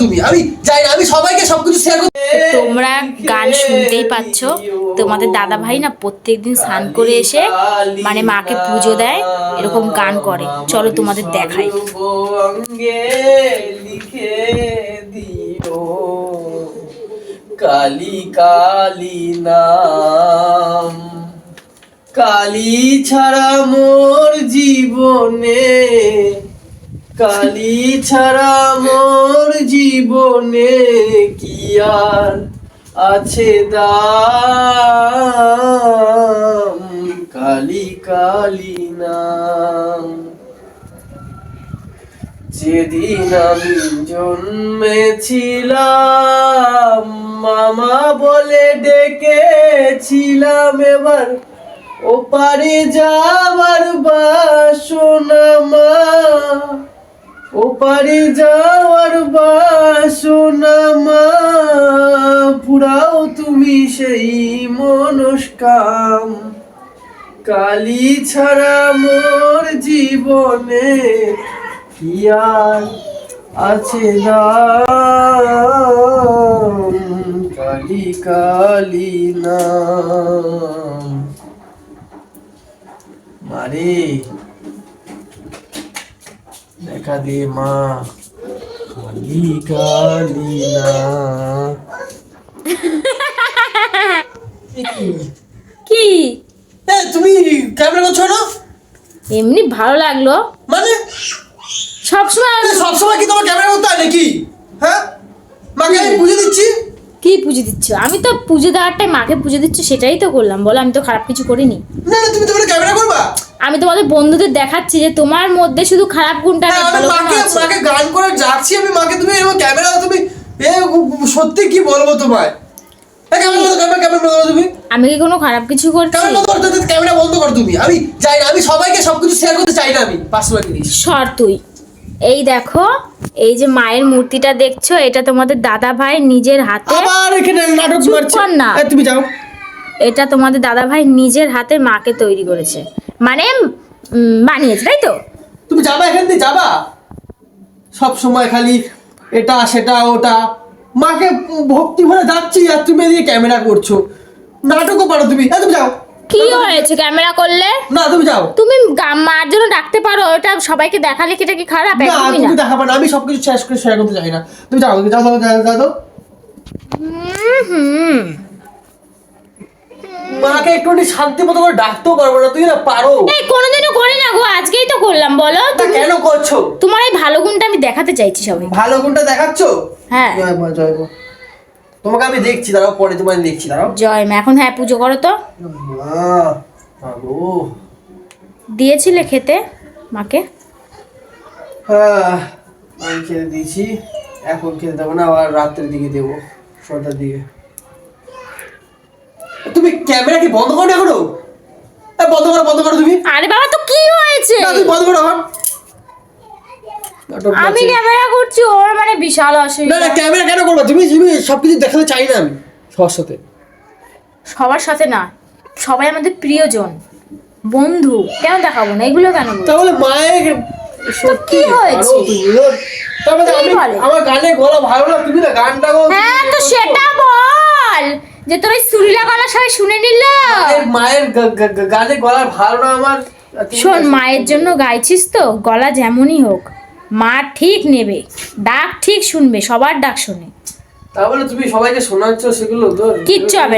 তুমি। আমি যাই না আমি সবাইকে সবকিছু শেয়ার করতে তোমরা গান শুনতেই পাচ্ছ। তোমাদের দাদা ভাই না প্রত্যেকদিন স্নান করে এসে মানে মাকে পুজো দেয় এরকম গান করে। চলো তোমাদের দেখাই। অঙ্গে লিখে দিও। কালি কালি নাম। কালি ছাড়া মোর জীবনে কালি ছাড়া মোর জীবনে কি আর আছে দাম? কালি কালি নাম। যেদিন আমি জন্মেছিলাম, মামা বলে ডেকেছিলাম, এবার ওপারে যাবার বাসনা মা। ওপারে যাওয়ার বাসনা পুরাও তুমি সেই মনস্কাম। কালি ছাড়া মোর জীবনে আছে নাম? কালি কালি নাম। মারে দেখা দে মা। কালি কালি না। কি? এ, তুমি ক্যামেরা করছ না? এমনি ভালো লাগল। মানে? সবসময় সবসময় কি তোমার ক্যামেরা করতে হয় নাকি? হ্যাঁ? মাকে আমি পুজো দিচ্ছি? কি পুজো দিচ্ছ? আমি তো পুজো দেওয়ারটাই মাকে পুজো দিচ্ছ সেটাই তো করলাম। বলো আমি তো খারাপ কিছু করিনি। না না তুমি তোমার ক্যামেরা করবা? আমি তোমাদের বন্ধুদের দেখাচ্ছি যে তোমার মধ্যে শুধু খারাপ গুণটা নেই আমি ভালো মাকে মাকে গান করে যাচ্ছি আমি মাকে তুমি এরকম ক্যামেরা তুমি এ সত্যি কি বলব তোমায়? আমি কি কোনো খারাপ কিছু করছি? ক্যামেরা বন্ধ করো তুমি। আমি যাই না আমি সবাইকে সবকিছু শেয়ার করতে চাই না আমি পার্সোনাল সর তুই। এই দেখো এই যে মায়ের মূর্তিটা দেখছ এটা তোমাদের দাদা ভাই নিজের হাতে আবার এখানে নাটক চুপ মারছে। কর না। তুমি যাও। এটা তোমাদের দাদা ভাই নিজের হাতে মাকে তৈরি করেছে। মানে বানিয়েছে তাই তো? তুমি যাবা এখান থেকে যাবা। সব সময় খালি এটা সেটা ওটা। মাকে ভক্তি ভরে যাচ্ছি আর তুমি এদিকে ক্যামেরা করছ। নাটকও পারো তুমি। এ, তুমি যাও। কি হয়েছে ক্যামেরা করলে? না তুমি যাও। তুমি মার জন্য ডাকতে পারো ওটা সবাইকে দেখালে কি এটা কি খারাপ? না তুমি দেখাবা না আমি সবকিছু শেষ করে শেয়ার করতে চাই না। তুমি যাও তুমি যাও যাও যাও যাও, যাও হুম, হুম। মাকে একটু শান্তি মতো করে ডাকতেও পারব না তুই না পারো। এই কোনোদিনও করি না গো আজকেই তো করলাম বলো। তা কেন করছ? তোমার এই ভালো গুণটা আমি দেখাতে চাইছি সবাই ভালো গুণটা দেখাচ্ছ? হ্যাঁ। জয় মা জয় মা। তোমাকে আমি দেখছি দাঁড়াও পরে তোমায় দেখছি দাঁড়াও। জয় মা এখন হ্যাঁ পুজো করো তো। মা দিয়েছিলে খেতে মাকে? আহ, আমি খেতে দিয়েছি এখন খেতে দেবো না আবার রাত্রের দিকে দেবো ছটার দিকে। তুমি ক্যামেরা কি বন্ধ করো না এখনও বন্ধ করো বন্ধ করো তুমি। আরে বাবা তো কি হয়েছে? না তুমি বন্ধ করো আমার আমি ক্যামেরা করছি ওর মানে বিশাল না অসুবিধা। না ক্যামেরা কেন করব? তুমি তুমি সবকিছু দেখাতে চাই না আমি সবার সাথে। সবার সাথে না সবাই আমাদের প্রিয়জন বন্ধু কেন দেখাবো না? এগুলো কেন তাহলে মায়ের কি হয়েছে? আমি আমার গানে গলা ভালো না তুমি না গানটা হ্যাঁ তো সেটা বল। যে তোর ওই সুরিলা গলা সবাই শুনে নিল? মায়ের গালে গলা ভালো না আমার। শোন মায়ের জন্য গাইছিস তো গলা যেমনই হোক। মা ঠিক নেবে ডাক ঠিক শুনবে সবার ডাক শুনে। তাহলে তুমি সবাইকে শোনাচ্ছ সেগুলো? তো কিচ্ছু হবে